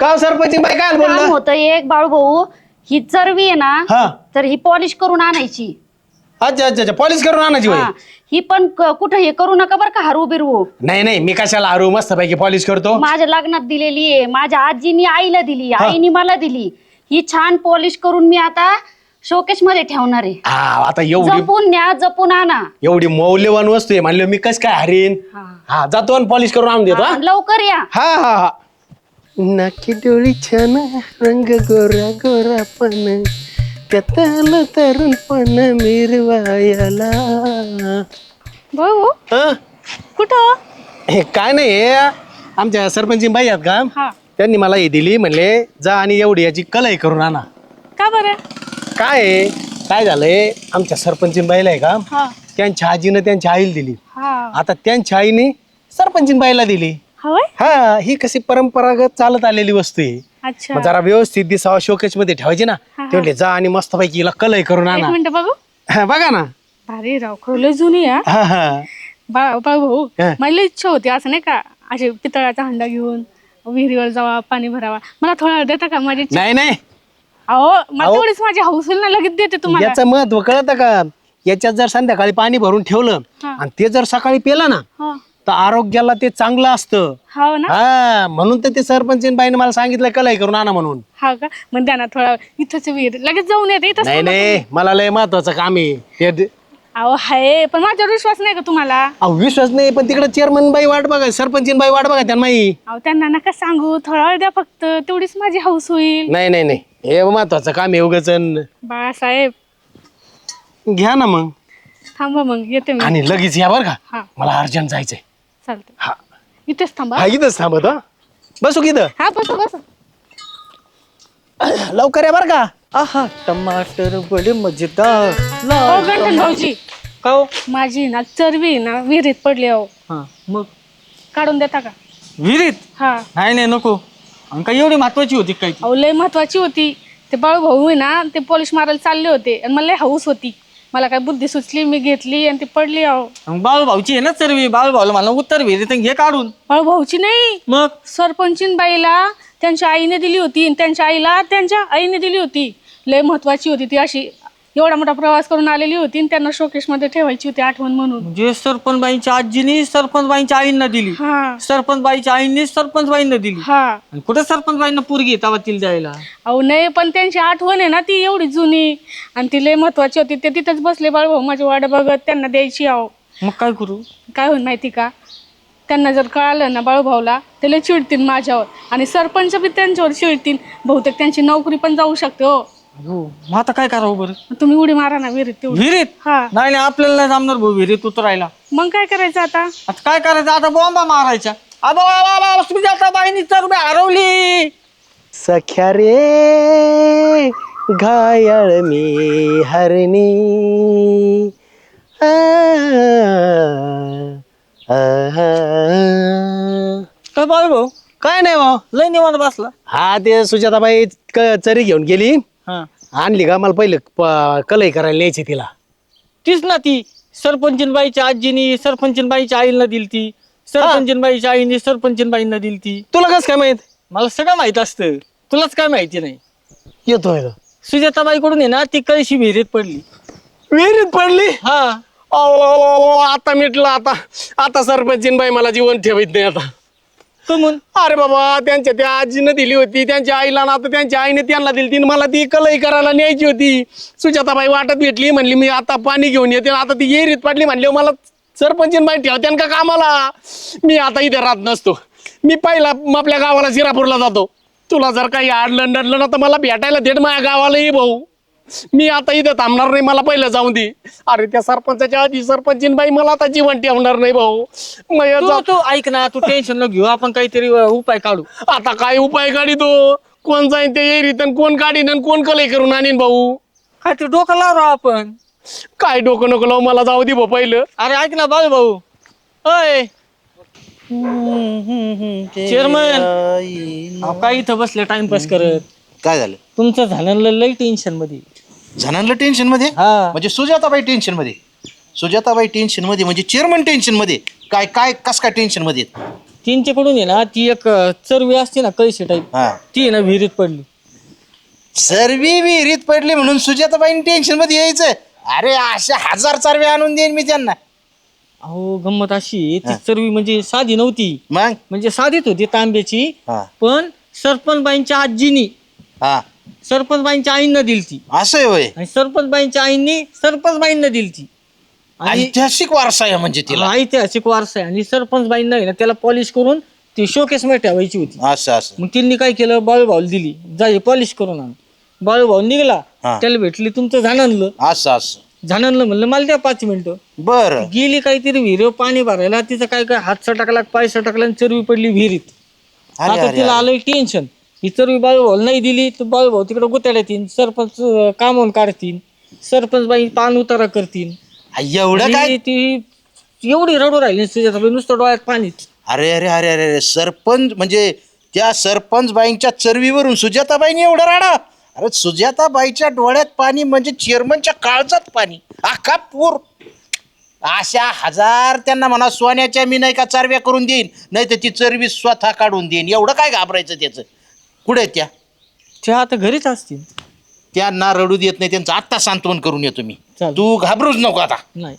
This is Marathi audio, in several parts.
का सरपंच? बाई काय काम बोलला? होतं एक बाळू भाऊ ही चरवी आहे ना हा. तर ही पॉलिश करून आणायची. अच्छा अच्छा अच्छा. पॉलिश करून आणायची बाई हा. ही पण क- कुठं हे करू नका बरं का हरू बिरवू नाही नाही मी कशाला आरू मस्त पैकी पॉलिश करतो. माझ्या लग्नात दिलेली आहे. माझ्या आजीनी आईला दिली आईनी मला दिली. ही छान पॉलिश करून मी आता शोकेशमध्ये ठेवणार आहे. हा आता एवढी जपून न्या जपून आणा. एवढी मौल्यवान वस्तू आहे. म्हणलं मी कस काय हरीन? हा. हा जातो आणि पॉलिश करून आणून देतो हा, हा? लवकर या. हा हा हा. नाकी डोळी छान रंग गोरा गोरा पण. त्यात आलं तरुणपण मिरवायला. भाऊ हं? कुठं? हे काय नाही हे आमच्या सरपंच बाई आहेत का? हा. त्यांनी मला हे दिली म्हणले जा आणि एवढी याची कलई करून आणा. का बरं? काय आहे काय झालंय? आमच्या सरपंच बाईला आहे का? हा. त्यांच्या आजीनं त्यांच्या आईला दिली. हा. आता त्यांच्या आईने सरपंच बाईला दिली. हवय हा ही कशी परंपरागत चालत आलेली वस्तू आहे. अच्छा. मग जरा व्यवस्थित दिसावा शोकेशमध्ये ठेवायची ना. ते म्हणले जा आणि मस्त पैकी हिला कलई करून एक आणा. मिनिट बघू. हा, बघा ना. भारी राव खवलं जुनी हा. हा हा. बा भाऊ हा. मला इच्छा होती असं नाही का असे पितळाचा हंडा घेऊन विहिरीवर जावा पाणी भरावा. मला थोडा देता का माझी इच्छा- नाही नाही. अहो मला अहो. तेवढीच माझी हौस होईल ना लगेच देते तुम्हाला. याचं महत्त्व कळतं का? याच्यात जर संध्याकाळी पाणी भरून ठेवलं हा. आणि ते जर सकाळी पेलं ना हा. तर आरोग्याला ते चांगलं असतं. हो ना? हा म्हणून तर ते सरपंच बाईने मला सांगितलं कलई करून आणा म्हणून. हा का? मग द्या ना थोडा इथंच विहीर लगेच जाऊन येते इथंच नाही मला लय महत्वाचं काम आहे. ते द-. अहो हाय पण माझ्यावर विश्वास नाही का तुम्हाला? अहो, विश्वास नाही पण तिकडे चेअरमन बाई वाट बघा सरपंच बाई वाट बघा त्यांना माही अहो त्यांना नका सांगू थोडा वेळ द्या फक्त तेवढीच माझी हौस होईल. नाही नाही नाही हे महत्वाचं काम आहे उगाच. बाळासाहेब. घ्या ना मग. थांबा मग येते मी. आणि लगेच या बरं का. हा. मला अर्जंट जायचंय. चालतं हा. इथेच थांबा. हा इथंच थांबत हा बसू किथं हा बस बस. लवकर या बरं का. आहा टमाटर बडे मजेदार. गंठन भाऊजी. का हो? माझी ना चरबी ना विहिरीत पडली अहो. हा मग? काढून देता का? विहिरीत? हा. नाही नाही नको. आणि काय एवढी महत्वाची होती काय ती? अहो लय महत्वाची होती. ते बाळू भाऊ आहे ना ते पॉलिश मारायला चालले होते. आणि मला लय हौस होती. मला काय बुद्धी सुचली मी घेतली आणि ती पडली अहो. मग बाळू भाऊची आहे ना सर्वी बाळू भाऊला मला उत्तर विहिरीत घे काढून. बाळू भाऊची नाही. मग? सरपंचीन बाईला त्यांच्या आईने दिली होती आणि त्यांच्या आईला त्यांच्या आईने दिली होती. लय महत्वाची होती ती अशी. एवढा मोठा प्रवास करून आलेली होती आणि त्यांना शोकेशमध्ये ठेवायची होती आठवण म्हणून. म्हणजे सरपंच बाईंच्या आजीनी सरपंच बाईंच्या आईंना दिली. हा. सरपंच बाईच्या आईने सरपंच बाईंना दिली. हा. आणि कुठे सरपंच बाईंना पोरगी तिला द्यायला? अहो नाही पण त्यांची आठवण आहे ना ती एवढी जुनी. आणि ती लय महत्वाची होती. ते तिथंच बसले बाळूभाऊ माझी वाट बघत त्यांना द्यायची अहो. मग काय करू? काय होईल माहिती का? त्यांना जर कळालं ना बाळूभाऊला ते लय चिडतील माझ्यावर. आणि सरपंच बी त्यांच्यावर चिडतील. बहुतेक त्यांची नोकरी पण जाऊ शकते हो. हो मग आता काय करावं बरं? तुम्ही उडी मारा ना विहिरीत तेवढी. विहिरीत? हा. नाही नाही आपल्याला नाही जमणार भाऊ विहिरीत उतरायला. मग काय करायचं आता? आता काय करायचं? आता बॉम्बा मारायच्या. आबा, आबा, सुजाता बाईंनी तर हरवली. सख्या रे घायाळ मी हरणी. आ, आ, आ. काय बाळू भाऊ काय नाही भाऊ? लय निवांत बसला. हा ते सुजाताबाई क- चरी घेऊन गेली. हा. आणली का? मला पहिले प- कलई करायला न्यायची तिला. तीच ना ती. सरपंचीन बाईच्या आजीनी सरपंचीन बाईच्या आईला दिली ती. सरपंचीन बाईच्या आईने सरपंचीन बाईंना दिली ती. तुला कस काय माहीत? मला सगळं माहीत असतं. तुलाच काय माहिती नाही. येतोय सुजाताबाईकडून आहे ना ती कळशी विहिरीत पडली. विहिरीत पडली? हा. अहो, आता मिटलं आता आता सरपंचीन बाई मला जीवन ठेवीत नाही आता. कमून अरे बाबा त्यांच्या त्या आजीनं दिली होती त्यांच्या आईला ना आता त्यांच्या आईने त्यांना दिली ती मला ती कलई करायला न्यायची होती. सुजाताबाई वाटत भेटली म्हणली मी आता पाणी घेऊन येते आता ती येरीत पाडली म्हणली मला सरपंचीन माहिती ठेवत्यान का कामाला? मी आता इथे राहत नसतो. मी पहिला आपल्या गावाला शिरापूरला जातो. तुला जर काही आडलं नडलं ना तर मला भेटायला देट माझ्या गावाला ये भाऊ. मी आता इथं थांबणार नाही मला पहिलं जाऊन दे अरे त्या सरपंचाच्या आधी सरपंचीन बाई मला आता जीवन ठेवणार नाही भाऊ मग तू ऐक ना तू टेन्शन न घेऊ आपण काहीतरी अ, उपाय काढू आता काय उपाय काढी तो कोण जाईन ते येरीत आणि कोण काढीन आणि कोण कलई करून आणीन भाऊ काय ते डोकं लाव राव आपण काय डोकं नको लावू मला जाऊ दे भाऊ पहिलं अरे ऐक ना बाळू भाऊ अय चेअरमन काय इथं बसले टाइमपास करत काय झालं तुमचं झालं लई टेन्शनमध्ये जणांना टेन्शनमध्ये? हा. म्हणजे सुजाताबाई टेन्शनमध्ये. सुजाताबाई टेन्शनमध्ये म्हणजे चेअरमन टेन्शनमध्ये. काय काय कस काय टेन्शनमध्ये? आहेत? त्यांच्याकडून आहे ना ती एक अं, चरबी असते ना कळशी टाईप हा. ती आहे ना विहिरीत पडली. सर्वी विहिरीत पडली म्हणून सुजाताबाई टेन्शनमध्ये यायचं अरे अशा हजार चारवे आणून देईन मी त्यांना. अहो गंमत अशी आहे, ती चरबी म्हणजे साधी नव्हती. मग? म्हणजे साधीच होती तांब्याची. हा. पण सरपंचबाईंच्या आजीनी हा. सरपंचबाईंच्या आईंना दिली ती असं आहे होय. आणि सरपंचबाईंच्या आईंनी सरपंचबाईंना दिली ती आणि ऐतिहासिक वारसा आहे म्हणजे तिला. हा ऐतिहासिक वारसा आहे. आणि सरपंचबाईंना आहे ना त्याला पॉलिश करून ती शोकेस मध्ये ठेवायची होती. असं असं. मग त्यांनी काय केलं? बाळूभाऊला दिली. जाई पॉलिश करून आण. बाळूभाऊ निघाला. हा. त्याला भेटली तुमचं झाणानलं असं असं. झाणानलं म्हणलं मला द्या पाच मिनिटं. बर. गेली काहीतरी विहिरीवर पाणी भरायला. तिचं काय काय हात सटकला पाय सटकला आणि चरबी पडली विहिरीत. अरे आता अरे तिला आलं टेन्शन ही चरबी बाळूभाऊ नाही दिली तर बाळूभाऊ तिकडे गुताड्यात येईन सरपंच अं, कामावून काढतील सरपंच बाई पान उतारा करतील. एवढं काय? आणि ती एवढी रडू राहिली सुजाताबाई नुसतं डोळ्यात पाणीच. अरे अरे अरे अरे अरे सरपंच म्हणजे त्या सरपंच बाईंच्या चरवीवरून सुजाताबाईंनी एवढं राडा? अरे सुजाताबाईच्या डोळ्यात पाणी म्हणजे चेअरमनच्या काळजात पाणी. अख्खा पूर. अशा हजार त्यांना म्हणा सोन्याच्या मी नाही का चरव्या करून देईन नाही तर ती चरवी स्वतः काढून देईन. एवढं काय घाबरायचं त्याचं? कुठे आहेत त्या? त्या आता घरीच असतील. त्यांना रडू देत नाही त्यांचं आत्ता सांत्वन करून येतो मी. चालेल. तू घाबरूच नको आता. नाही.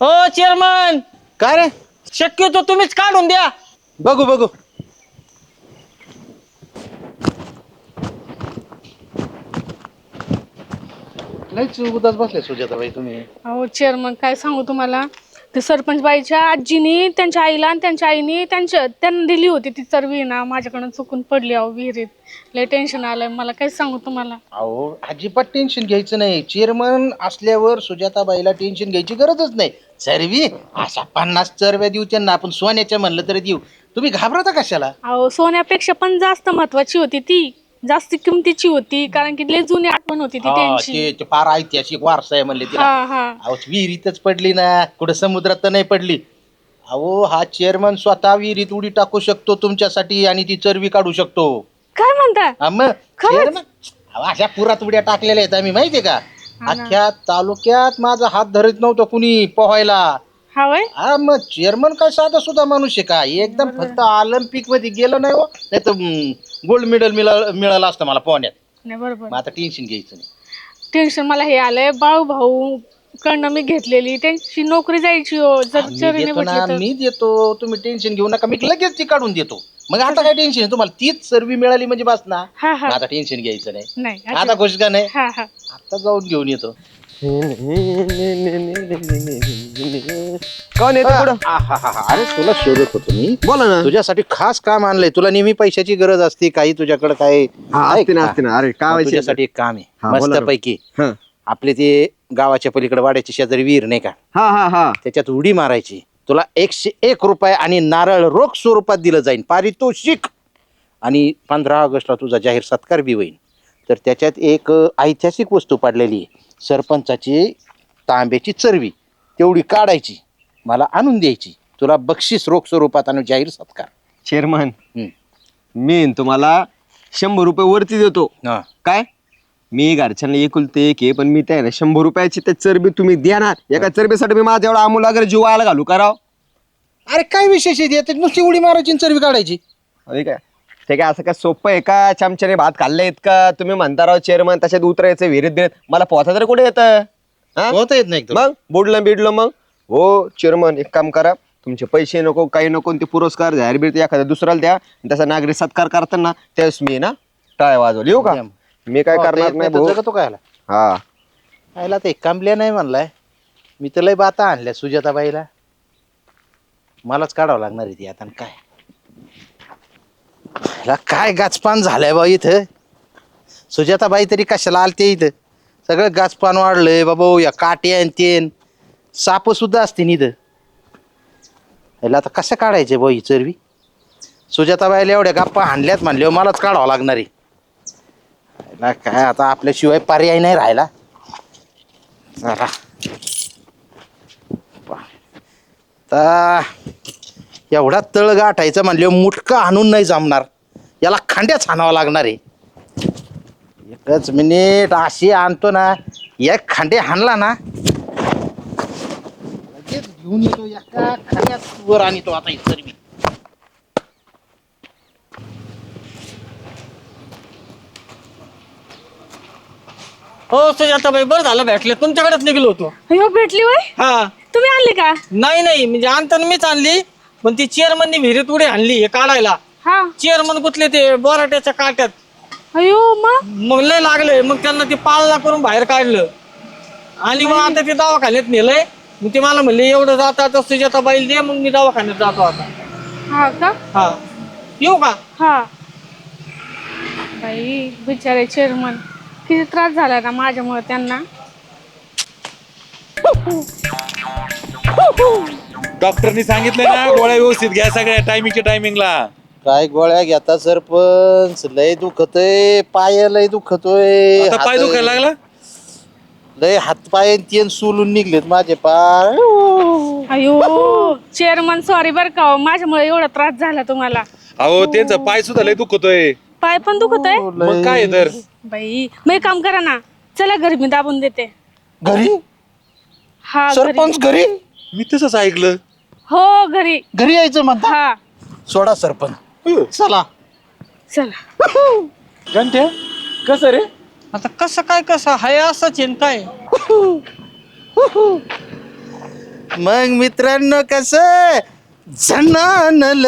हो चेअरमन काय रे? शक्यतो तुम्हीच काढून द्या. बघू बघू. लयच उदास बसले सुजाताबाई तुम्ही. अहो चेअरमन काय सांगू तुम्हाला? ते सरपंच बाईच्या आजीनी त्यांच्या आईला आणि त्यांच्या आईने त्यांच्या त्यांना दिली होती ती चरवी ना माझ्याकडून चुकून पडली अहो विहिरीत. लय टेन्शन आलंय. मला काय सांगू तुम्हाला? अहो अजिबात टेन्शन घ्यायचं नाही. चेअरमन असल्यावर सुजाताबाईला टेन्शन घ्यायची गरजच नाही. चरवी अशा पन्नास चरव्या देऊ त्यांना. आपण सोन्याच्या म्हणलं तरी देऊ. तुम्ही घाबरता कशाला? अहो सोन्यापेक्षा पण जास्त महत्वाची होती ती. जास्त किमतीची होती कारण की लय जुनी आठवण होती ती हा, त्यांची. ते ते फार ऐतिहासिक वारसा आहे म्हणले तिला. हा हा. अहो विहिरीतच पडली ना कुठं समुद्रात तर नाही पडली. अहो हा चेअरमन स्वतः विहिरीत उडी टाकू शकतो तुमच्यासाठी आणि ती चरबी काढू शकतो. काय म्हणता हा मग खरंच? chairman, अहो, अशा पुरात उड्या टाकलेल्या आहेत आम्ही माहितीये का? अख्ख्या तालुक्यात माझा हात धरत नव्हतं कुणी पोहायला. हा वय हा मग चेअरमन काय साधा सुद्धा माणूस आहे का? एकदम फक्त ऑलिम्पिकमध्ये गेलं नाही हो नाही तर गोल्ड मेडल मिळालं असतं मला पोहण्यात. नाही बरोबर. मग आता टेन्शन घ्यायचं नाही. टेन्शन मला हे आलंय बाळू भाऊ कडनं मी घेतलेली त्यांची नोकरी जायची हो जर मी चरीने देतो ना म्हटली तर. मी देतो. तुम्ही टेन्शन घेऊ नका मी लगेच ती काढून देतो. मग आता काय टेन्शन आहे तुम्हाला? तीच सर्वी मिळाली म्हणजे बस ना. हा हा. आता टेन्शन घ्यायचं नाही. नाही आता खुश का नाही? हा हा. आता जाऊन घेऊन येतो. कोण येतो पुढं. अरे तुला शोधत होतो मी. बोला ना. तुझ्यासाठी खास काम आणलंय. तुला नेहमी पैशाची गरज असते काही तुझ्याकडे काय हा असते ना का? असते ना. अरे व्हायचं? तुझ्यासाठी एक काम हा, आहे बोला ना. मस्त पैकी हा. आपले ते गावाच्या पलीकडे वाड्याची शेजारी विहीर नाही का? हा हा हा. त्याच्यात उडी मारायची. तुला एकशे एक रुपये आणि नारळ रोख स्वरूपात दिलं जाईल पारितोषिक. आणि पंधरा ऑगस्टला तुझा जाहीर सत्कार बी होईल तर त्याच्यात एक अ, ऐतिहासिक वस्तू पडलेली आहे. सरपंचाची तांब्याची चरवी तेवढी काढायची मला आणून द्यायची. तुला बक्षीस रोख स्वरूपात आणि जाहीर सत्कार. चेअरमन हम्म. मी तुम्हाला शंभर रुपये वरती देतो. हा. काय? मी घरच्यांना एकुलते एक आहे पण मी त्या ना शंभर रुपयाची त्या चरबी तुम्ही देणार. एका चरबीसाठी मी माझा एवढा अमूल वगैरे जीवायला घालू कराव? अरे काय विशेष आहे? त्यात नुसती उडी मारायची आणि चरवी काढायची. अरे काय? ते काय असं काय सोपं आहे का? चमच्याने भात खाल्लेत का तुम्ही म्हणता राव चेअरमन तशात उतरायचं विहिरीत बिरीत मला पोहता तरी कुठे येतं? हा? होता येत नाही? मग? बुडलं बिडलं मग? हो चेअरमन एक काम करा. तुमचे पैसे नको काही नको आणि ते पुरस्कार जाहीर बीर एखाद्या दुसऱ्याला द्या. आणि त्याचा नागरिक सत्कार करताना त्यावेळेस मी ना टाळ्या वाजवली. येऊ का. मी काय पोहता करणार नाही तर भाऊ? जगतो काय आला हा. आयला ते कांबल्या नाही म्हणलाय. मी तर लय बाता आणल्या सुजाताबाईला. मलाच काढावं लागणार आहे ती आता आणि काय? ह्याला काय गाचपान झालंय बा इथं? सुजाताबाई तरी कशाला आलते इथं? सगळं गाचपान वाढलंय बाबा या काटे आणि तेन साप सुद्धा असतील इथं. ह्याला आता कसं काढायचे बा ही चरवी सुजाताबाईला एवढ्या गप्पा हाणल्यात म्हणल्यावर मलाच काढावं लागणार आहे. ह्याला काय आता आपल्याशिवाय पर्याय नाही राहिला. जरा. आता एवढा तळ गाठायचं म्हणले मुटका आणून नाही जमणार. याला खांड्याच हाणावा लागणार आहे. एकच मिनिट अशी आणतो ना एक खांडे हाणला ना लगेच घेऊन येतो एका खांद्यात वर आणतो आता ही सर्वी हो सुजाताबाई बरं झालं भेटले. तुमच्याकडेच निघलो होतो. अयो भेटली वय? हा. तुम्ही आणली का? नाही नाही म्हणजे आणताना मीच आणली. पण ती चेअरमननी विहिरीत उडी आणली हे काढायला. हा. चेअरमन गुतले ते बोराट्याच्या काट्यात. अयो मग मग लय लागले मग त्यांना ते पालना करून बाहेर काढलं. आणि मग आता ते दवाखान्यात नेलंय. मग ते मला म्हणले एवढं जात आता सुजाता बाईल दे मग मी दवाखान्यात जातो आता. हा का? हा. येऊ का? हा. बाई बिचारे चेअरमन किती त्रास झाला ना माझ्यामुळे त्यांना. डॉक्टरनी सांगितलंय ना गोळ्या व्यवस्थित घ्या सगळ्या टायमिंगच्या टायमिंगला काय गोळ्या घेता सरपंच? लय दुखतय पाय लय दुखतोय आता पाय हात- दुखायला लागला? लय हात पाय तीन सोलून निघलेत माझे पाय. अयो चेअरमन सॉरी बर का हो, माझ्यामुळे एवढा त्रास झाला तुम्हाला. अहो त्यांचा पाय सुद्धा लय दुखतोय. पाय पण दुखत आहे मग काय आहे तर? बाई मग एक काम करा ना चला घरी मी दाबून देते. घरी? हा घरी. सरपंच घरी? मी तसंच ऐकलं. हो घरी. घरी यायचं म्हणता? हा. सोडा सरपंच. चला. चला. घंट्या कसं रे? आता कसं काय कसं? हाय असंच आहे न काय? मग मित्रांनो कस? झनानल